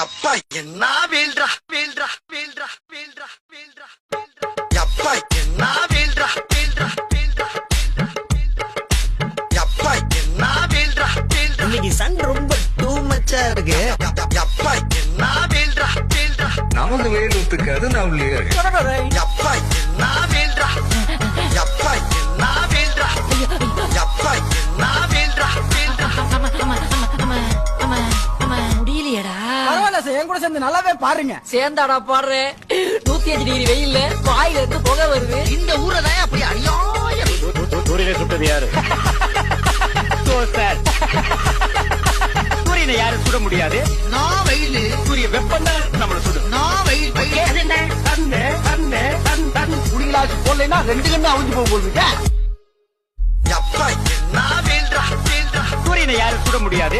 அப்பா என்ன வீழ்றா வீழ்றா வீழ்றா வீழ்றா வீழ்றா அப்பா என்ன வீழ்றா வீழ்றா வீழ்றா அப்பா என்ன வீழ்றா வீழ்றா இன்னைக்கு சன் ரொம்ப டூ மச்சா இருக்கு. அப்பா என்ன வீழ்றா வீழ்றா நமது வெயில் ஒத்துக்காது நான் உள்ளே. அப்பா சார் என் கூட சேர்ந்து நல்லாவே பாருங்க. சேர்ந்தாடா பாடுறேன் நூத்தி அஞ்சு டிகிரி வெயில்ல வாயில இருந்து புகை வருது. இந்த ஊரை தான் அப்படி அநியாயம்? சூரியனை சுட்டது யாரு? சார் சூரியனை யாரும் சுட முடியாது. நான் வெயில். சூரிய வெப்பம் தான் நம்மள சுடும். நான் வெயில் குடிகளாச்சு போடலைன்னா ரெண்டு கண்ணு அழிஞ்சு போக போகுது சூரியனை யாரும் சுட முடியாது.